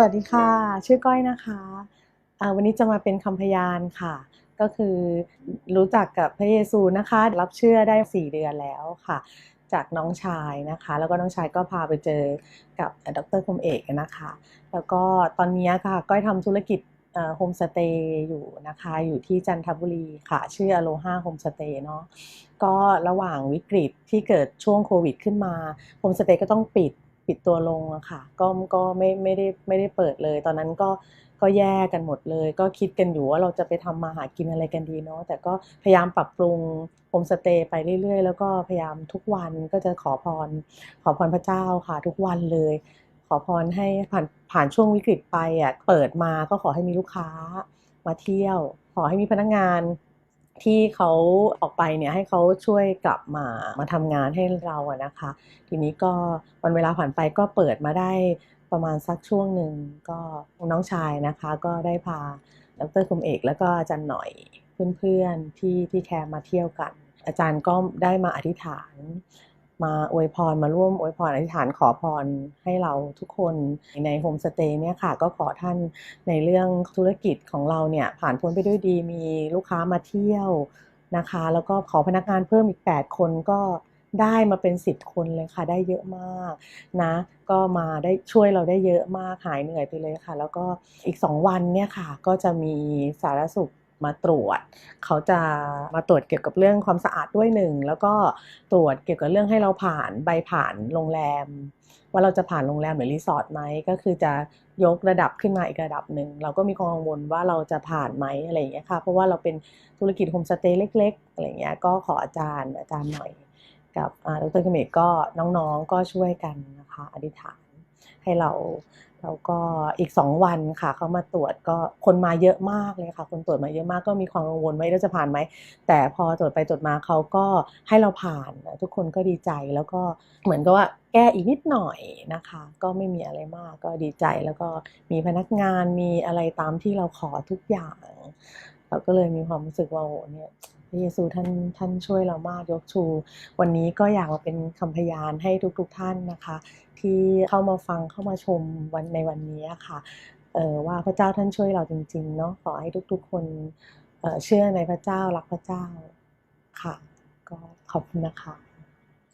สวัสดีค่ะ ชื่อก้อยนะคะวันนี้จะมาเป็นคำพยานค่ะ ก็คือรู้จักกับพระเยซูนะคะ รับเชื่อได้4เดือนแล้วค่ะ จากน้องชายนะคะ แล้วก็น้องชายก็พาไปเจอกับดรคมเอกนะคะ แล้วก็ตอนนี้ค่ะก้อยทำธุรกิจโฮมสเตย์อยู่นะคะ อยู่ที่จันทบุรีค่ะ ชื่ออโลฮาโฮมสเตย์เนาะก็ระหว่างวิกฤตที่เกิดช่วงโควิดขึ้นมาโฮมสเตย์ก็ต้องปิด ปิดตัวลงอะค่ะ ก็ก็ไม่ไม่ได้ไม่ได้เปิดเลย ตอนนั้นก็ก็แย่กันหมดเลย ก็คิดกันอยู่ว่าเราจะไปทำมาหากินอะไรกันดีเนาะแต่ก็พยายามปรับปรุงโฮมสเตย์ไปเรื่อยๆ แล้วก็พยายามทุกวันก็จะขอพร ขอพรพระเจ้าค่ะ ทุกวันเลย ขอพรให้ผ่านผ่านช่วงวิกฤตไปอะเปิดมาก็ขอให้มีลูกค้ามาเที่ยว ขอให้มีพนักงาน ที่เขาออกไปเนี่ยให้เขาช่วยกลับมามาทำงานให้เราอะนะคะ ทีนี้ก็วันเวลาผ่านไปก็เปิดมาได้ประมาณสักช่วงหนึ่งก็น้องชายนะคะก็ได้พาดรคมเอก แล้วก็อาจารย์หน่อยเพื่อนๆที่ที่แคร์มาเที่ยวกัน อาจารย์ก็ได้มาอธิษฐาน มาอวยพรมาร่วมอวยพรอธิษฐานขอพรให้เราทุกคนในโฮมสเตย์เนี่ยค่ะ ก็ขอท่านในเรื่องธุรกิจของเราเนี่ย ผ่านพ้นไปด้วยดีมีลูกค้ามาเที่ยวนะคะ แล้วก็ขอพนักงานเพิ่มอีก 8 คนก็ได้มาเป็น10คนเลยค่ะ ได้เยอะมากนะ ก็มาได้ช่วยเราได้เยอะมากหายเหนื่อยไปเลยค่ะ แล้วก็อีก2วันเนี่ยค่ะ ก็จะมีสารสุข มาตรวจ เขาจะมาตรวจเกี่ยวกับเรื่องความสะอาดด้วยหนึ่งแล้วก็ตรวจเกี่ยวกับเรื่องให้เราผ่านใบผ่านโรงแรม ว่าเราจะผ่านโรงแรมหรือรีสอร์ทไหมก็คือจะยกระดับขึ้นมาอีกระดับหนึ่งเราก็มีความกังวลว่าเราจะผ่านไหมอะไรอย่างเงี้ยค่ะเพราะว่าเราเป็นธุรกิจโฮมสเตย์เล็ก ๆ อะไรเงี้ยก็ขออาจารย์อาจารย์หน่อย กับดรเกเมกก็น้องๆก็ช่วยกันนะคะอธิษฐาน ให้เราแล้วก็อีก 2 วันค่ะเขามาตรวจก็คนมาเยอะมากเลยค่ะ คนตรวจมาเยอะมากก็มีความกังวลว่าเราจะผ่านไหม แต่พอตรวจไปตรวจมาเขาก็ให้เราผ่าน ทุกคนก็ดีใจแล้วก็เหมือนกับว่าแก้อีกนิดหน่อยนะคะ ก็ไม่มีอะไรมากก็ดีใจแล้วก็มีพนักงานมีอะไรตามที่เราขอทุกอย่าง เราก็เลยมีความรู้สึกว่าโอ้เนี่ย พระเยซูท่านท่านช่วยเรามากยกชู วันนี้ก็อยากมาเป็นคำพยานให้ทุกๆทท่านนะคะ ที่เข้ามาฟังเข้ามาชมวันในวันนี้ค่ะออว่าพระเจ้าท่านช่วยเราจริงๆเนาะขอให้ทุกๆ คนเเชื่อในพระเจ้ารักพระเจ้าค่ะ ก็ขอบคุณนะคะ